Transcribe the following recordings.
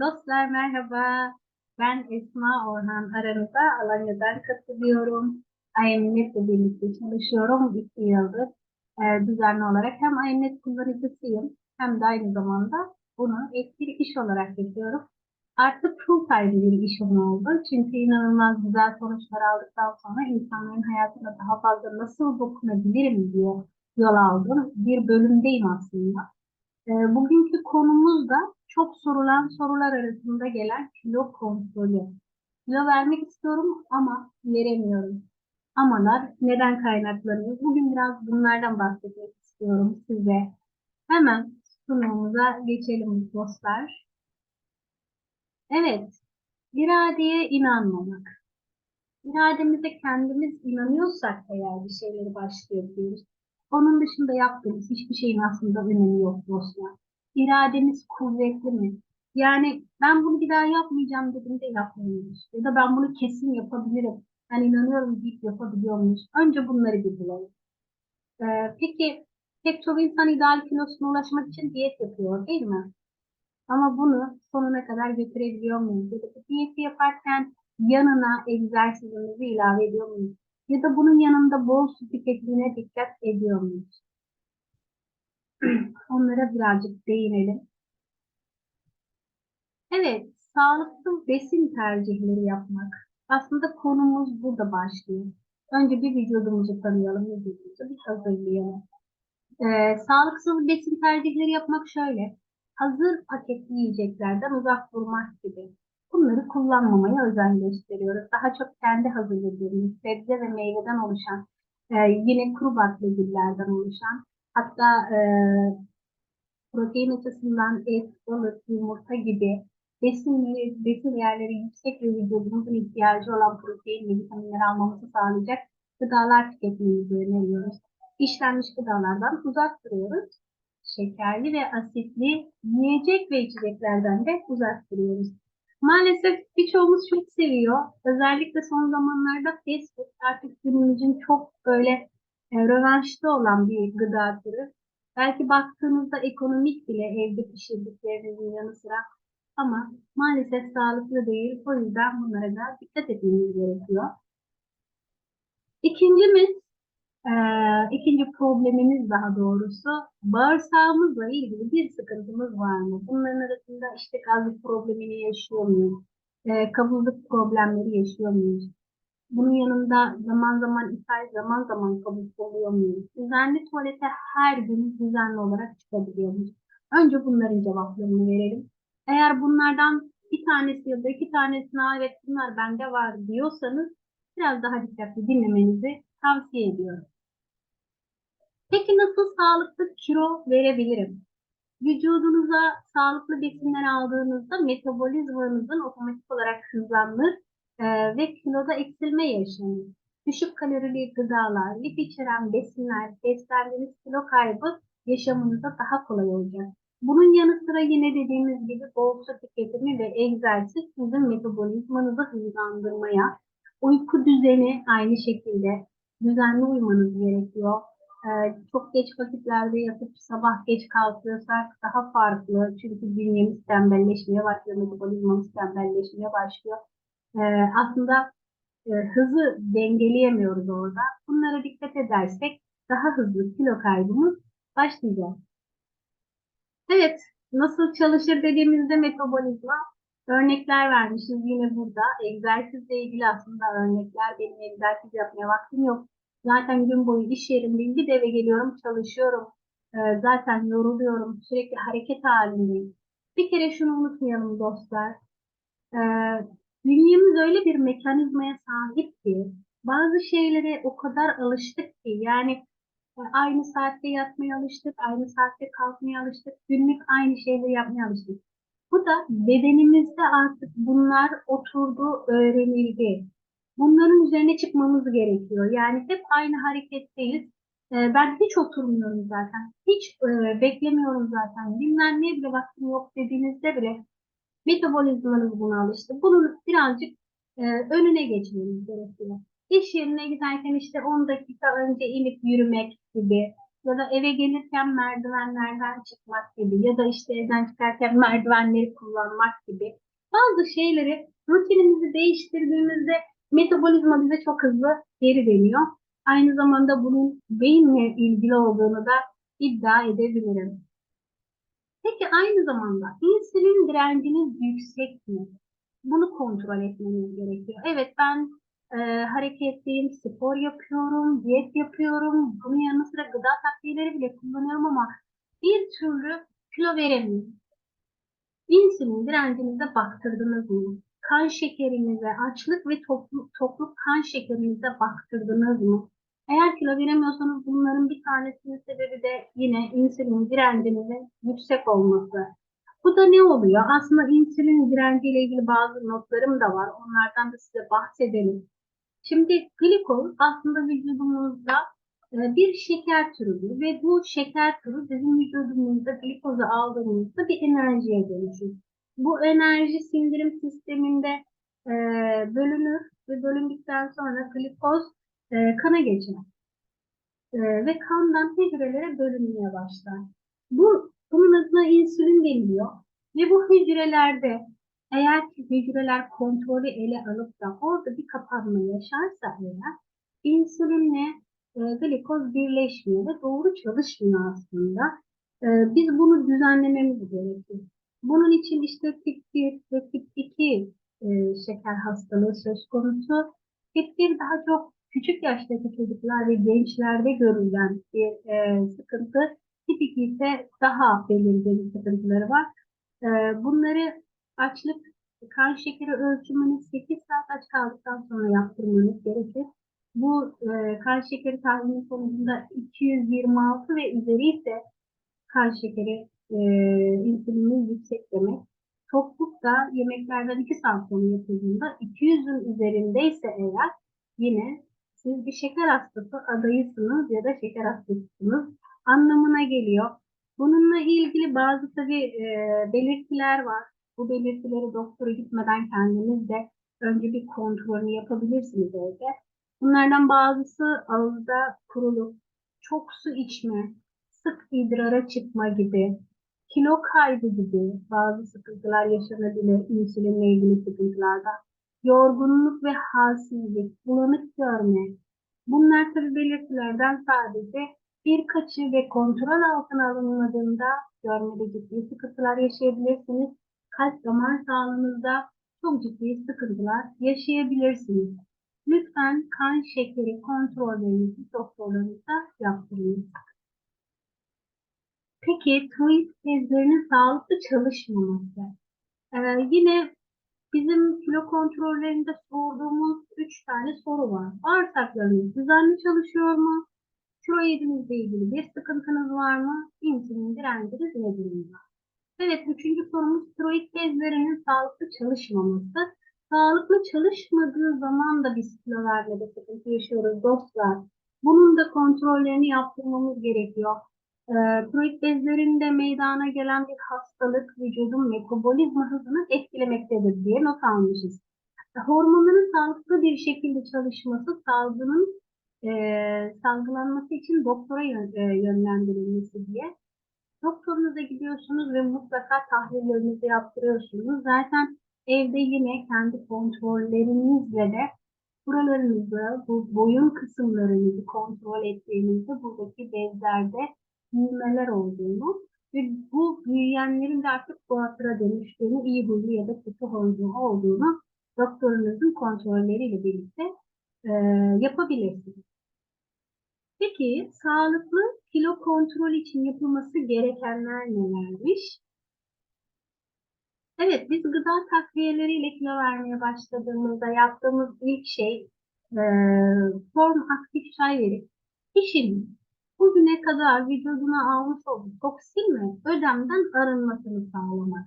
Dostlar merhaba. Ben Esma Orhan aranıza Alanya'dan katılıyorum. IMNet'le birlikte çalışıyorum iki yıldır. Ee, düzenli olarak hem IMNet kullanıcısıyım hem de aynı zamanda bunu ek bir iş olarak yapıyorum. Artık full time bir işim oldu. Çünkü inanılmaz güzel sonuçlar aldıktan sonra insanların hayatına daha fazla nasıl dokunabilirim diye yol aldım. Bir bölümdeyim aslında. Ee, bugünkü konumuz da çok sorulan sorular arasında gelen kilo kontrolü. Kilo vermek istiyorum ama veremiyorum. Amalar neden kaynaklanıyor? Bugün biraz bunlardan bahsetmek istiyorum size. Hemen sunumumuza geçelim dostlar. Evet, iradeye inanmamak. İrademize kendimiz inanıyorsak eğer bir şeyleri başlayabiliyoruz. Onun dışında yaptığımız hiçbir şeyin aslında önemi yok dostlar. İrademiz kuvvetli mi? Yani ben bunu bir daha yapmayacağım dediğimde yapmıyoruz. Ya da ben bunu kesin yapabilirim. Ben inanıyorum deyip yapabiliyor muyuz? Önce bunları bir bulalım. Ee, peki pek çok insan ideal kilosuna ulaşmak için diyet yapıyor değil mi? Ama bunu sonuna kadar götürebiliyor muyuz? Ya da diyeti yaparken yanına egzersizimizi ilave ediyor muyuz? Ya da bunun yanında bol su tüketimine dikkat ediyor muyuz? Onlara birazcık değinelim. Evet, sağlıklı besin tercihleri yapmak. Aslında konumuz burada başlıyor. Önce bir vücudumuzu tanıyalım, vücudumuzu bir hazırlayalım. Ee, sağlıksız besin tercihleri yapmak şöyle. Hazır paketli yiyeceklerden uzak durmak gibi. Bunları kullanmamaya özen gösteriyoruz. Daha çok kendi hazırladığımız sebze ve meyveden oluşan, e, yine kuru baklagillerden oluşan, hatta e, protein açısından et, balık, yumurta gibi besin, besin değerleri yüksek ve vücudumuzun ihtiyacı olan protein ve vitaminleri almamızı sağlayacak gıdalar tüketmemizi öneriyoruz. İşlenmiş gıdalardan uzak duruyoruz. Şekerli ve asitli yiyecek ve içeceklerden de uzak duruyoruz. Maalesef birçoğumuz çok seviyor. Özellikle son zamanlarda fast food artık günümüzün çok böyle rövanşta olan bir gıda türü. Belki baktığınızda ekonomik bile evde pişirdiklerinizin yanı sıra ama maalesef sağlıklı değil. O yüzden bunlara da dikkat etmemiz gerekiyor. İkincimiz, e, ikinci problemimiz daha doğrusu bağırsağımızla ilgili bir sıkıntımız var mı? Bunların arasında işte gazlık problemini yaşıyor muyuz? E, kabızlık problemleri yaşıyor muyuz? Bunun yanında zaman zaman ishal, zaman zaman kabız oluyor muyuz? Düzenli tuvalete her gün düzenli olarak çıkabiliyor muyuz? Önce bunların cevaplarını verelim. Eğer bunlardan bir tanesi ya da iki tanesine evet bunlar bende var diyorsanız biraz daha dikkatli dinlemenizi tavsiye ediyorum. Peki nasıl sağlıklı kilo verebilirim? Vücudunuza sağlıklı besinler aldığınızda metabolizmanızın otomatik olarak hızlanır e, ve kiloda eksilme yaşanır. Düşük kalorili gıdalar, lif içeren besinler, beslendiğiniz kilo kaybı yaşamınızda daha kolay olacak. Bunun yanı sıra yine dediğimiz gibi bol su tüketimi ve egzersiz sizin metabolizmanızı hızlandırmaya, uyku düzeni aynı şekilde düzenli uymanız gerekiyor. Ee, çok geç vakitlerde yatıp sabah geç kalkıyorsak daha farklı. Çünkü bünyemiz tembelleşmeye başlıyor, metabolizmamız tembelleşmeye başlıyor. Ee, aslında e, hızı dengeleyemiyoruz orada. Bunlara dikkat edersek daha hızlı kilo kaybımız başlayacak. Evet, nasıl çalışır dediğimizde metabolizma örnekler vermişiz yine burada. Egzersizle ilgili aslında örnekler. Benim egzersiz yapmaya vaktim yok. Zaten gün boyu iş yerimdeyim. Bir de eve geliyorum, çalışıyorum. Ee, zaten yoruluyorum. Sürekli hareket halindeyim. Bir kere şunu unutmayalım dostlar. Ee, bünyemiz öyle bir mekanizmaya sahip ki bazı şeylere o kadar alıştık ki yani Aynı saatte yatmaya alıştık, aynı saatte kalkmaya alıştık, günlük aynı şeyleri yapmaya alıştık. Bu da bedenimizde artık bunlar oturdu, öğrenildi. Bunların üzerine çıkmamız gerekiyor. Yani hep aynı hareketteyiz. Ee, ben hiç oturmuyorum zaten. Hiç e, beklemiyorum zaten. Dinlenmeye bile vaktim yok dediğinizde bile metabolizmanız buna alıştı. Bunun birazcık e, önüne geçmemiz gerekiyor. İş yerine giderken işte 10 dakika önce inip yürümek gibi ya da eve gelirken merdivenlerden çıkmak gibi ya da işte evden çıkarken merdivenleri kullanmak gibi bazı şeyleri rutinimizi değiştirdiğimizde metabolizma bize çok hızlı geri dönüyor. Aynı zamanda bunun beyinle ilgili olduğunu da iddia edebilirim. Peki aynı zamanda insülin direnciniz yüksek mi? Bunu kontrol etmeniz gerekiyor. Evet ben e, hareketliyim, spor yapıyorum, diyet yapıyorum. Bunun yanı sıra gıda takviyeleri bile kullanıyorum ama bir türlü kilo veremiyorum. İnsülin direncinize baktırdınız mı? Kan şekerinize, açlık ve tokluk, tokluk kan şekerinize baktırdınız mı? Eğer kilo veremiyorsanız bunların bir tanesinin sebebi de yine insülin direncinizin yüksek olması. Bu da ne oluyor? Aslında insülin direnci ile ilgili bazı notlarım da var. Onlardan da size bahsedelim. Şimdi glikoz aslında vücudumuzda e, bir şeker türüdür ve bu şeker türü bizim vücudumuzda glikozu aldığımızda bir enerjiye dönüşür. Bu enerji sindirim sisteminde e, bölünür ve bölündükten sonra glikoz e, kana geçer. E, ve kandan hücrelere bölünmeye başlar. Bu bunun adına insülin deniliyor. Ve bu hücrelerde eğer ki hücreler kontrolü ele alıp da orada bir kapanma yaşarsa eğer insülinle e, glikoz birleşmiyor ve doğru çalışmıyor aslında. E, biz bunu düzenlememiz gerekiyor. Bunun için işte tip 1 ve tip 2 e, şeker hastalığı söz konusu. Tip 1 daha çok küçük yaştaki çocuklar ve gençlerde görülen bir e, sıkıntı. Tip 2 ise daha belirgin sıkıntıları var. E, bunları açlık, kan şekeri ölçümünü 8 saat aç kaldıktan sonra yaptırmanız gerekir. Bu e, kan şekeri tahlili sonucunda 226 ve üzeri ise kan şekeri e, insülinin yüksek demek. Tokluk da yemeklerden 2 saat sonra yapıldığında 200'ün üzerindeyse eğer yine siz bir şeker hastası adayısınız ya da şeker hastasısınız anlamına geliyor. Bununla ilgili bazı tabii e, belirtiler var. Bu belirtileri doktora gitmeden kendiniz de önce bir kontrolünü yapabilirsiniz evde. Bunlardan bazısı ağızda kuruluk, çok su içme, sık idrara çıkma gibi, kilo kaybı gibi bazı sıkıntılar yaşanabilir insülinle ilgili sıkıntılarda. Yorgunluk ve halsizlik, bulanık görme. Bunlar tabii belirtilerden sadece birkaçı ve kontrol altına alınmadığında görmede ciddi sıkıntılar yaşayabilirsiniz. Kalp damar sağlığınızda çok ciddi sıkıntılar yaşayabilirsiniz. Lütfen kan şekeri kontrollerinizi doktorlarınızda yaptırın. Peki tiroid bezlerinin sağlıklı çalışmaması. Ee, yine bizim kilo kontrollerinde sorduğumuz 3 tane soru var. Bağırsaklarınız düzenli çalışıyor mu? Tiroidinizle ilgili bir sıkıntınız var mı? İnsülin direnciniz ne durumda? Evet, üçüncü sorumuz tiroid bezlerinin sağlıklı çalışmaması. Sağlıklı çalışmadığı zaman da biz kilo vermede sıkıntı yaşıyoruz dostlar. Bunun da kontrollerini yaptırmamız gerekiyor. E, bezlerinde meydana gelen bir hastalık vücudun metabolizma hızını etkilemektedir diye not almışız. Hormonların sağlıklı bir şekilde çalışması salgının e, salgılanması için doktora e, yönlendirilmesi diye. Doktorunuza gidiyorsunuz ve mutlaka tahlillerinizi yaptırıyorsunuz. Zaten evde yine kendi kontrollerinizle de buralarınızı, bu boyun kısımlarınızı kontrol ettiğinizde buradaki bezlerde büyümeler olduğunu ve bu büyüyenlerin de artık boğatıra dönüştüğünü, iyi huylu ya da kötü huylu olduğunu doktorunuzun kontrolleriyle birlikte e, yapabilirsiniz. Peki sağlıklı kilo kontrol için yapılması gerekenler nelermiş? Evet, biz gıda takviyeleriyle kilo vermeye başladığımızda yaptığımız ilk şey e, form aktif çay verip kişinin bugüne kadar vücuduna almış olduğu toksin ve ödemden arınmasını sağlamak.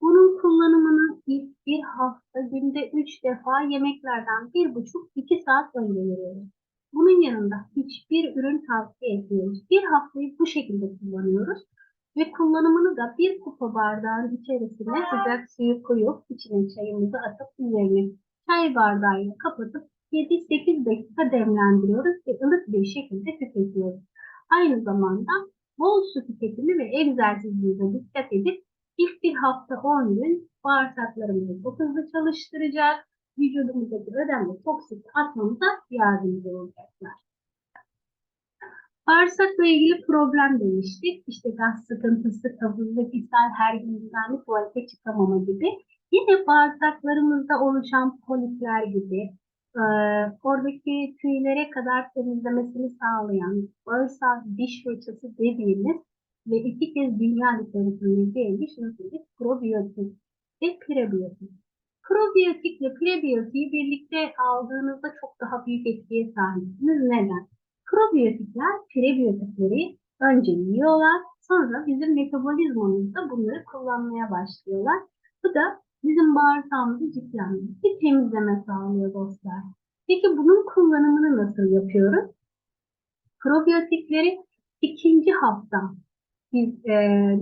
Bunun kullanımını ilk bir hafta günde üç defa yemeklerden bir buçuk iki saat önce veriyoruz. Bunun yanında hiçbir ürün tavsiye etmiyoruz. Bir haftayı bu şekilde kullanıyoruz. Ve kullanımını da bir kupa bardağın içerisine sıcak suyu koyup içine çayımızı atıp üzerine çay bardağıyla kapatıp 7-8 dakika demlendiriyoruz ve ılık bir şekilde tüketiyoruz. Aynı zamanda bol su tüketimi ve egzersizinize dikkat edip ilk bir hafta 10 gün bağırsaklarımızı çok hızlı çalıştıracak, vücudumuzdaki ödemli toksit atmamıza yardımcı olacaklar. Bağırsakla ilgili problem demiştik. İşte gaz sıkıntısı, kabızlık, ishal, her gün düzenli tuvalete çıkamama gibi. Yine bağırsaklarımızda oluşan polipler gibi, e, oradaki tüylere kadar temizlemesini sağlayan bağırsak diş fırçası dediğimiz ve iki kez dünya literatüründe gelmiş nasıl probiyotik ve prebiyotik. Probiyotik ile prebiyotiği birlikte aldığınızda çok daha büyük etkiye sahipsiniz. Neden? Probiyotikler prebiyotikleri önce yiyorlar, sonra bizim metabolizmamızda bunları kullanmaya başlıyorlar. Bu da bizim bağırsağımızı anlamda bir temizleme sağlıyor dostlar. Peki bunun kullanımını nasıl yapıyoruz? Probiyotikleri ikinci hafta biz e,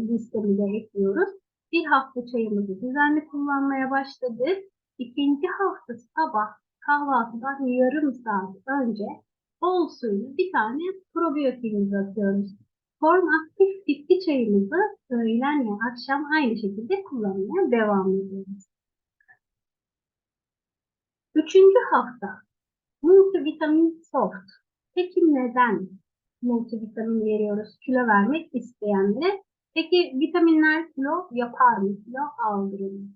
listemize ekliyoruz. Bir hafta çayımızı düzenli kullanmaya başladık. İkinci hafta sabah kahvaltıdan yarım saat önce bol suylu bir tane probiyotiğimizi atıyoruz. Form aktif bitki çayımızı öğlen ve akşam aynı şekilde kullanmaya devam ediyoruz. Üçüncü hafta multivitamin soft. Peki neden multivitamin veriyoruz kilo vermek isteyenlere? Peki vitaminler kilo yapar mı? Kilo aldırır mı?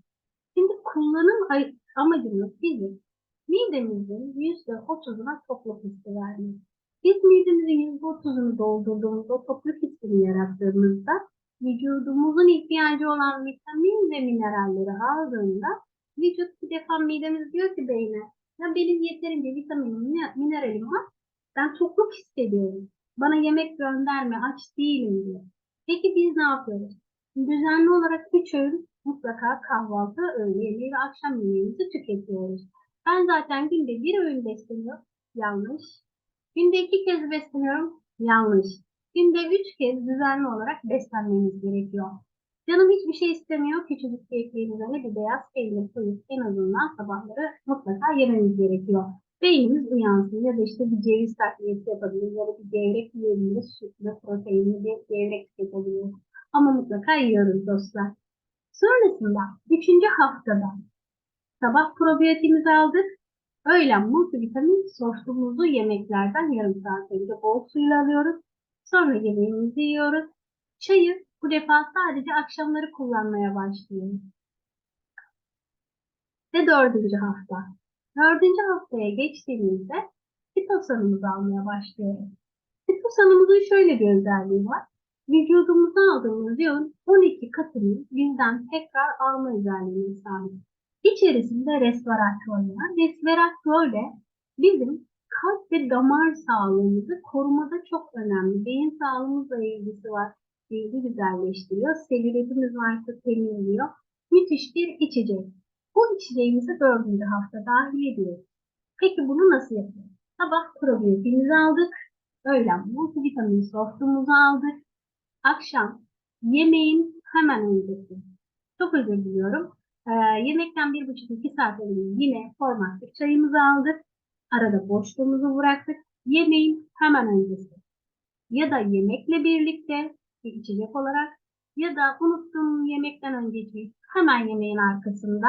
Şimdi kullanım amacımız bizim midemizin %30'una tokluk hissi vermek. Biz midemizin %30'unu doldurduğumuzda, tokluk hissini yarattığımızda vücudumuzun ihtiyacı olan vitamin ve mineralleri aldığında vücut bir defa midemiz diyor ki beyne ya benim yeterince vitamin, mineralim var. Ben tokluk hissediyorum. Bana yemek gönderme, aç değilim diyor. Peki biz ne yapıyoruz? Düzenli olarak üç öğün mutlaka kahvaltı, öğle yemeği ve akşam yemeğimizi tüketiyoruz. Ben zaten günde bir öğün besleniyorum. Yanlış. Günde iki kez besleniyorum. Yanlış. Günde üç kez düzenli olarak beslenmemiz gerekiyor. Canım hiçbir şey istemiyor. Küçücük ekmeğin üzerine bir beyaz peynir koyup en azından sabahları mutlaka yememiz gerekiyor. Beynimiz uyansın ya da işte bir ceviz takviyesi yapabiliriz ya da bir gevrek yiyebiliriz. Sütlü, proteinli bir gevrek tüketebiliriz. Ama mutlaka yiyoruz dostlar. Sonrasında üçüncü haftada sabah probiyotimizi aldık. Öğlen multivitamin sosumuzu yemeklerden yarım saat önce bol suyla alıyoruz. Sonra yemeğimizi yiyoruz. Çayı bu defa sadece akşamları kullanmaya başlıyoruz. Ve dördüncü hafta. Dördüncü haftaya geçtiğimizde fitosanımızı almaya başlıyoruz. Fitosanımızın şöyle bir özelliği var. Vücudumuza aldığımız yağın 12 katını bizden tekrar alma özelliğine sahip. İçerisinde resveratrol var. Resveratrol de bizim kalp ve damar sağlığımızı korumada çok önemli. Beyin sağlığımızla ilgisi var. Bilgi güzelleştiriyor. Selülitimiz varsa temizliyor. Müthiş bir içecek. Bu içeceğimizi dördüncü hafta dahil ediyoruz. Peki bunu nasıl yapıyoruz? Sabah probiyotimizi aldık. Öğlen multivitamin sofrumuzu aldık. Akşam yemeğin hemen öncesi. Çok özür diliyorum. Ee, yemekten bir buçuk iki saat önce yine formatlı çayımızı aldık. Arada boşluğumuzu bıraktık. Yemeğin hemen öncesi. Ya da yemekle birlikte bir içecek olarak ya da unuttuğum yemekten önceki hemen yemeğin arkasında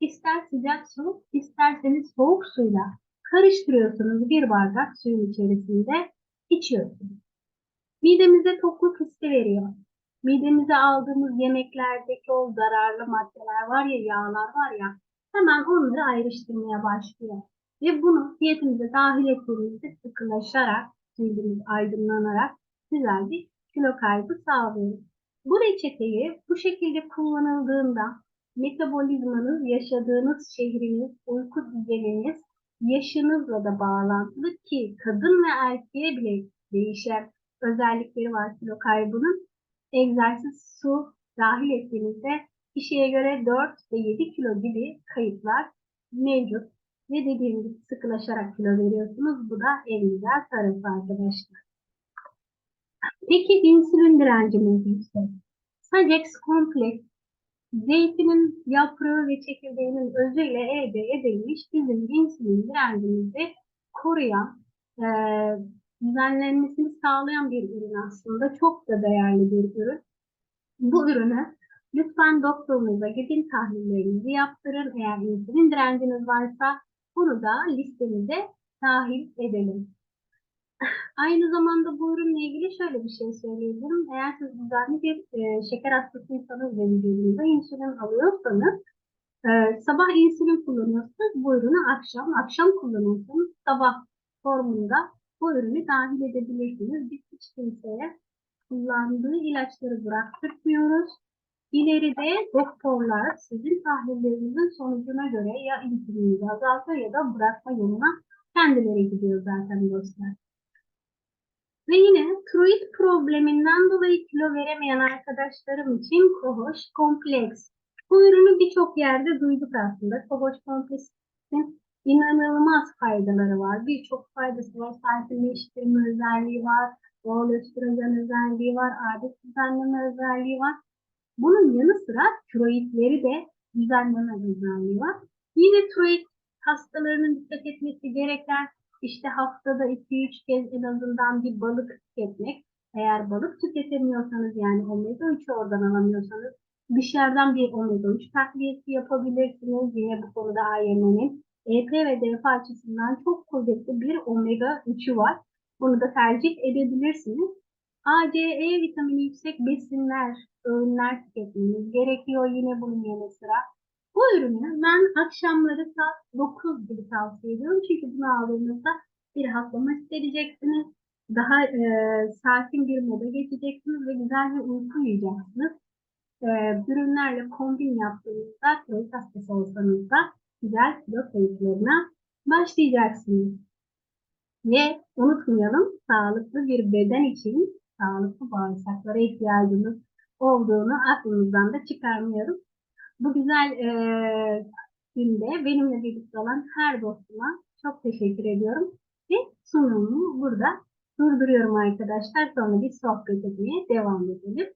ister sıcak su isterseniz soğuk suyla karıştırıyorsunuz bir bardak suyun içerisinde içiyorsunuz. Midemize tokluk hissi veriyor. Midemize aldığımız yemeklerdeki o zararlı maddeler var ya, yağlar var ya, hemen onları ayrıştırmaya başlıyor. Ve bunu diyetimize dahil ettiğimizde sıkılaşarak, cildimiz aydınlanarak güzel bir kilo kaybı sağlıyoruz. Bu reçeteyi bu şekilde kullanıldığında metabolizmanız, yaşadığınız şehriniz, uyku düzeniniz, yaşınızla da bağlantılı ki kadın ve erkeğe bile değişen özellikleri var kilo kaybının. Egzersiz, su dahil ettiğinizde kişiye göre 4 ve 7 kilo gibi kayıplar mevcut. Ve dediğim gibi sıkılaşarak kilo veriyorsunuz. Bu da en güzel tarafı arkadaşlar. Peki insülin direncimiz yüksek. Sagex kompleks zeytinin yaprağı ve çekirdeğinin özüyle elde edilmiş bizim insülin direncimizi koruyan e, düzenlenmesini sağlayan bir ürün aslında. Çok da değerli bir ürün. Bu ürünü lütfen doktorunuza gidin tahlillerinizi yaptırın. Eğer insülin direnciniz varsa bunu da listemize dahil edelim. Aynı zamanda bu ürünle ilgili şöyle bir şey söyleyebilirim. Eğer siz düzenli bir e, şeker hastasıysanız ve vücudunuzda insülin alıyorsanız e, sabah insülin kullanıyorsanız bu ürünü akşam, akşam kullanıyorsanız sabah formunda bu ürünü dahil edebilirsiniz. Biz hiç kimseye kullandığı ilaçları bıraktırmıyoruz. İleride doktorlar sizin tahlillerinizin sonucuna göre ya insülinizi azaltıyor ya da bırakma yoluna kendileri gidiyor zaten dostlar. Ve yine tiroid probleminden dolayı kilo veremeyen arkadaşlarım için kohoş kompleks. Bu ürünü birçok yerde duyduk aslında. Kohoş kompleksin inanılmaz faydaları var. Birçok faydası var. Sakinleştirme özelliği var. Bol östrojen özelliği var. Adet düzenleme özelliği var. Bunun yanı sıra tiroidleri de düzenleme özelliği var. Yine tiroid hastalarının dikkat etmesi gereken işte haftada 2-3 kez en azından bir balık tüketmek. Eğer balık tüketemiyorsanız yani omega 3'ü oradan alamıyorsanız dışarıdan bir omega 3 takviyesi yapabilirsiniz. Yine bu konuda AYM'nin EP ve DF açısından çok kuvvetli bir omega 3'ü var. Bunu da tercih edebilirsiniz. A, C, E vitamini yüksek besinler, öğünler tüketmeniz gerekiyor yine bunun yanı sıra. Bu ürünü ben akşamları saat 9 gibi tavsiye ediyorum. Çünkü bunu aldığınızda bir rahatlama hissedeceksiniz. Daha e, sakin bir moda geçeceksiniz ve güzel bir uyku uyuyacaksınız. E, ürünlerle kombin yaptığınızda tiroid hastası olsanız da güzel kilo kayıplarına başlayacaksınız. Ve unutmayalım sağlıklı bir beden için sağlıklı bağırsaklara ihtiyacımız olduğunu aklımızdan da çıkarmayalım. Bu güzel e, günde benimle birlikte olan her dostuma çok teşekkür ediyorum. Ve sunumumu burada durduruyorum arkadaşlar. Sonra bir sohbet etmeye devam edelim.